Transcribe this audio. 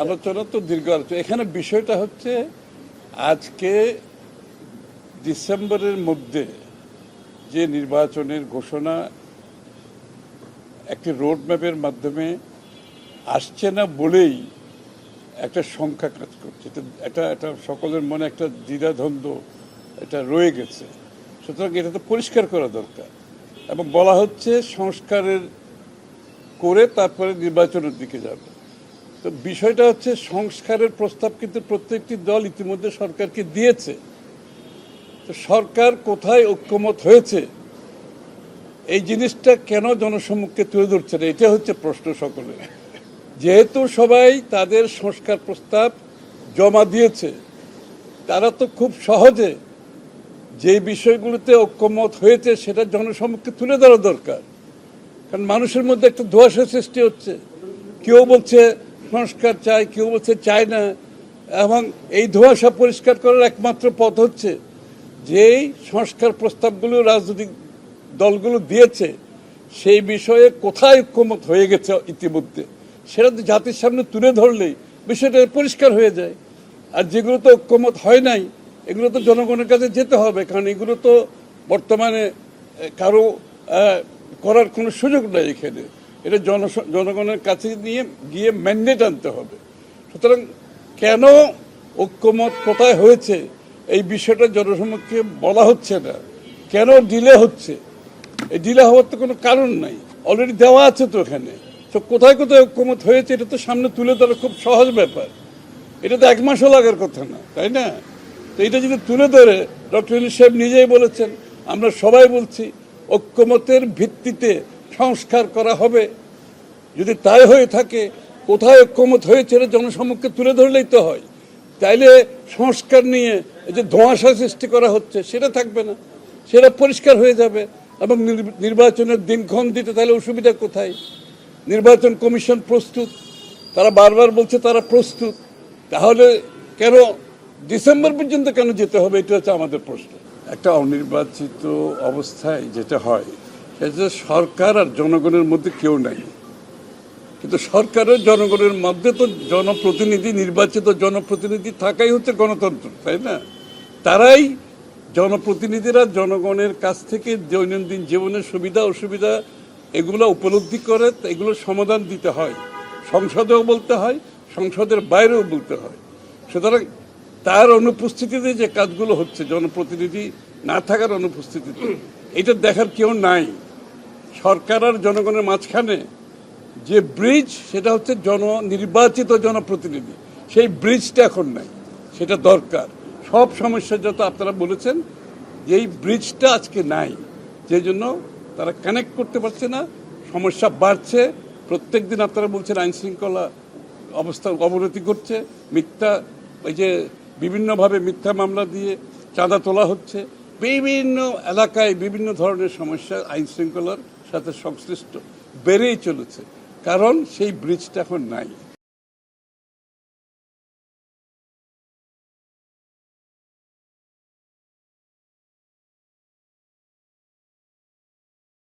আলোচনা তো দীর্ঘ আলোচনা। এখানে বিষয়টা হচ্ছে আজকে ডিসেম্বরের মধ্যে যে নির্বাচনের ঘোষণা একটি রোড ম্যাপের মাধ্যমে আসছে না বলেই একটা সংখ্যা কাজ করছে। এটা এটা সকলের মনে একটা দ্বিধাদ্বন্দ্ব এটা রয়ে গেছে। সুতরাং এটা তো পরিষ্কার করা দরকার। এবং বলা হচ্ছে সংস্কারের করে তারপরে নির্বাচনের দিকে যাবে। তো বিষয়টা হচ্ছে সংস্কারের প্রস্তাব কিন্তু প্রত্যেকটি দল ইতিমধ্যে সরকারকে দিয়েছে। তো সরকার কোথায় ঐক্যমত হয়েছে? এই জিনিসটা কেন জনসম্মুখে তুলে ধরছে না? এটা হচ্ছে প্রশ্ন সকলের যেহেতু সবাই তাদের সংস্কার প্রস্তাব জমা দিয়েছে, তারা তো খুব সহজে যে বিষয়গুলোতে ঐক্যমত হয়েছে সেটা জনসম্মুখে তুলে ধরা দরকার। কারণ মানুষের মধ্যে একটা ধোয়াশা সৃষ্টি হচ্ছে। কেউ বলছে সংস্কার চাই, কেউ বলছে চায় না, এবং এই ধোঁয়াশা পরিষ্কার করার একমাত্র পথ হচ্ছে যেই সংস্কার প্রস্তাবগুলো রাজনৈতিক দলগুলো দিয়েছে, সেই বিষয়ে কোথায় ঐক্যমত হয়ে গেছে ইতিমধ্যে, সেটা তো জাতির সামনে তুলে ধরলেই বিষয়টা পরিষ্কার হয়ে যায়। আর যেগুলো তো ঐক্যমত হয় নাই, এগুলো তো জনগণের কাছে যেতে হবে, কারণ এগুলো তো বর্তমানে কারও করার কোনো সুযোগ নাই এখানে। এটা জন, জনগণের কাছে নিয়ে গিয়ে ম্যান্ডেট আনতে হবে। সুতরাং কেন ঐক্যমত কোথায় হয়েছে এই বিষয়টা জনসমক্ষে বলা হচ্ছে না। কেন ডিলে হচ্ছে? এই ডিলে হওয়ার তো কোনো কারণ নাই। অলরেডি দেওয়া আছে তো এখানে। তো কোথায় কোথায় ঐক্যমত হয়েছে এটা তো সামনে তুলে ধরা খুব সহজ ব্যাপার। এটা তো এক মাসও লাগার কথা না, তাই না? তো এটা যদি তুলে ধরে, ডক্টর ইউনুস সাহেব নিজেই বলেছেন, আমরা সবাই বলছি ঐক্যমতের ভিত্তিতে সংস্কার করা হবে। যদি তাই হয়ে থাকে, কোথায় ঐক্যমত হয়েছে জনসম্মুখে তুলে ধরলেই তো হয়। তাইলে সংস্কার নিয়ে যে ধোঁয়াশা সৃষ্টি করা হচ্ছে, সেটা থাকবে না। সেটা পরিষ্কার হয়ে যাবে। এবং নির- নির্বাচনের দিনক্ষণ দিতে তাহলে অসুবিধা কোথায়? নির্বাচন কমিশন প্রস্তুত। তারা বারবার বলছে তারা প্রস্তুত। তাহলে কেন ডিসেম্বর পর্যন্ত কেন যেতে হবে? এটা হচ্ছে আমাদের প্রশ্ন। একটা অনির্বাচিত অবস্থায় যেটা হয় সেটা হচ্ছে সরকার আর জনগণের মধ্যে কেউ নাই। কিন্তু সরকারের জনগণের মধ্যে তো জনপ্রতিনিধি, নির্বাচিত জনপ্রতিনিধি থাকাই হচ্ছে গণতন্ত্র, তাই না? তারাই জনপ্রতিনিধিরা জনগণের কাছ থেকে দৈনন্দিন জীবনের সুবিধা, অসুবিধা এগুলো উপলব্ধি করে, এগুলো সমাধান দিতে হয়। সংসদেও বলতে হয়, সংসদের বাইরেও বলতে হয়। সুতরাং তার অনুপস্থিতিতে যে কাজগুলো হচ্ছে, জনপ্রতিনিধি না থাকার অনুপস্থিতিতে এটা দেখার কেউ নাই। সরকার আর জনগণের মাঝখানে যে ব্রিজ সেটা হচ্ছে জন নির্বাচিত জনপ্রতিনিধি। সেই ব্রিজটা এখন নাই, সেটা দরকার। সব সমস্যা যত আপনারা বলেছেন যে এই ব্রিজটা আজকে নাই, যে জন্য তারা কানেক্ট করতে পারছে না, সমস্যা বাড়ছে। প্রত্যেক দিন আপনারা বলছেন আইন শৃঙ্খলা অবস্থার অবনতি করছে মিথ্যা ওই যে বিভিন্নভাবে মিথ্যা মামলা দিয়ে চাঁদা তোলা হচ্ছে। বিভিন্ন এলাকায় বিভিন্ন ধরনের সমস্যা আইন শৃঙ্খলার সাথে সংশ্লিষ্ট বেড়েই চলেছে। কারণ সেই ব্রিজটা এখন নাই।